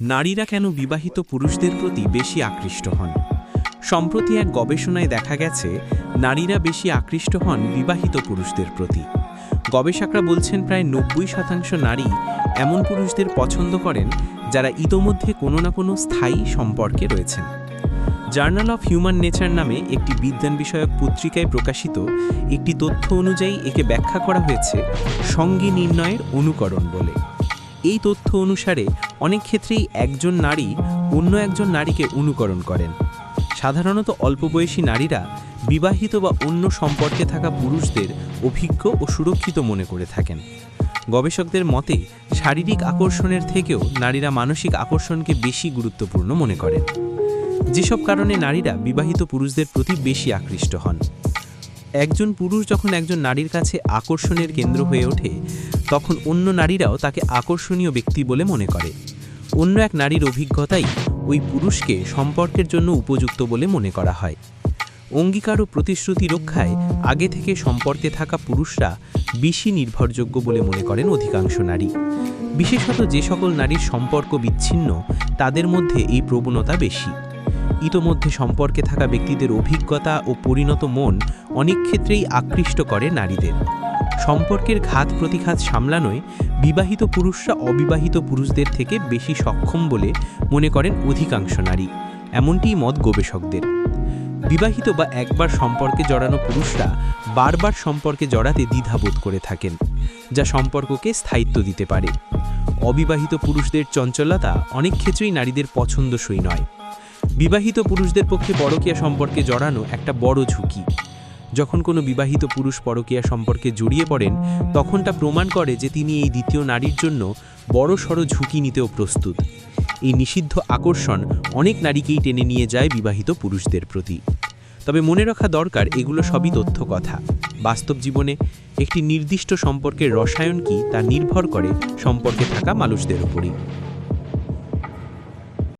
নারীরা কেন বিবাহিত পুরুষদের প্রতি বেশি আকৃষ্ট হন? সম্প্রতি এক গবেষণায় দেখা গেছে, নারীরা বেশি আকৃষ্ট হন বিবাহিত পুরুষদের প্রতি। গবেষকরা বলছেন প্রায় নব্বই শতাংশ নারী এমন পুরুষদের পছন্দ করেন যারা ইতোমধ্যে কোনো না কোনো স্থায়ী সম্পর্কে রয়েছেন। জার্নাল অফ হিউম্যান নেচার নামে একটি বিজ্ঞান বিষয়ক পত্রিকায় প্রকাশিত একটি তথ্য অনুযায়ী একে ব্যাখ্যা করা হয়েছে সঙ্গী নির্ণয়ের অনুকরণ বলে। এই তথ্য অনুসারে অনেক ক্ষেত্রেই একজন নারী অন্য একজন নারীকে অনুকরণ করেন। সাধারণত অল্প বয়সী নারীরা বিবাহিত বা অন্য সম্পর্কে থাকা পুরুষদের অভিজ্ঞ ও সুরক্ষিত মনে করে থাকেন। গবেষকদের মতে, শারীরিক আকর্ষণের থেকেও নারীরা মানসিক আকর্ষণকে বেশি গুরুত্বপূর্ণ মনে করেন। যেসব কারণে নারীরা বিবাহিত পুরুষদের প্রতি বেশি আকৃষ্ট হন। একজন পুরুষ যখন একজন নারীর কাছে আকর্ষণের কেন্দ্র হয়ে ওঠে তখন অন্য নারীরাও তাকে আকর্ষণীয় ব্যক্তি বলে মনে করে। অন্য এক নারীর অভিজ্ঞতাই ওই পুরুষকে সম্পর্কের জন্য উপযুক্ত বলে মনে করা হয়। অঙ্গীকার ও প্রতিশ্রুতি রক্ষায় আগে থেকে সম্পর্কে থাকা পুরুষরা বেশি নির্ভরযোগ্য বলে মনে করেন অধিকাংশ নারী। বিশেষত যে সকল নারীর সম্পর্ক বিচ্ছিন্ন, তাদের মধ্যে এই প্রবণতা বেশি। ইতোমধ্যে সম্পর্কে থাকা ব্যক্তিদের অভিজ্ঞতা ও পরিণত মন অনেক ক্ষেত্রেই আকৃষ্ট করে নারীদের। সম্পর্কের ঘাত প্রতিঘাত সামলানোয় বিবাহিত পুরুষরা অবিবাহিত পুরুষদের থেকে বেশি সক্ষম বলে মনে করেন অধিকাংশ নারী। এমনটিই মত গবেষকদের। বিবাহিত বা একবার সম্পর্কে জড়ানো পুরুষরা বারবার সম্পর্কে জড়াতে দ্বিধাবোধ করে থাকেন, যা সম্পর্ককে স্থায়িত্ব দিতে পারে। অবিবাহিত পুরুষদের চঞ্চলতা অনেক ক্ষেত্রেই নারীদের পছন্দসই নয়। বিবাহিত পুরুষদের পক্ষে পরকীয়া সম্পর্কে জড়ানো একটা বড় ঝুঁকি। যখন কোনো বিবাহিত পুরুষ পরকীয়া সম্পর্কে জড়িয়ে পড়েন তখন তা প্রমাণ করে যে তিনি এই দ্বিতীয় নারীর জন্য বড় সড় ঝুঁকি নিতেও প্রস্তুত। এই নিষিদ্ধ আকর্ষণ অনেক নারীকেই টেনে নিয়ে যায় বিবাহিত পুরুষদের প্রতি। তবে মনে রাখা দরকার, এগুলো সবই তথ্য কথা বাস্তব জীবনে একটি নির্দিষ্ট সম্পর্কের রসায়ন কি তা নির্ভর করে সম্পর্কে থাকা মানুষদের উপরই।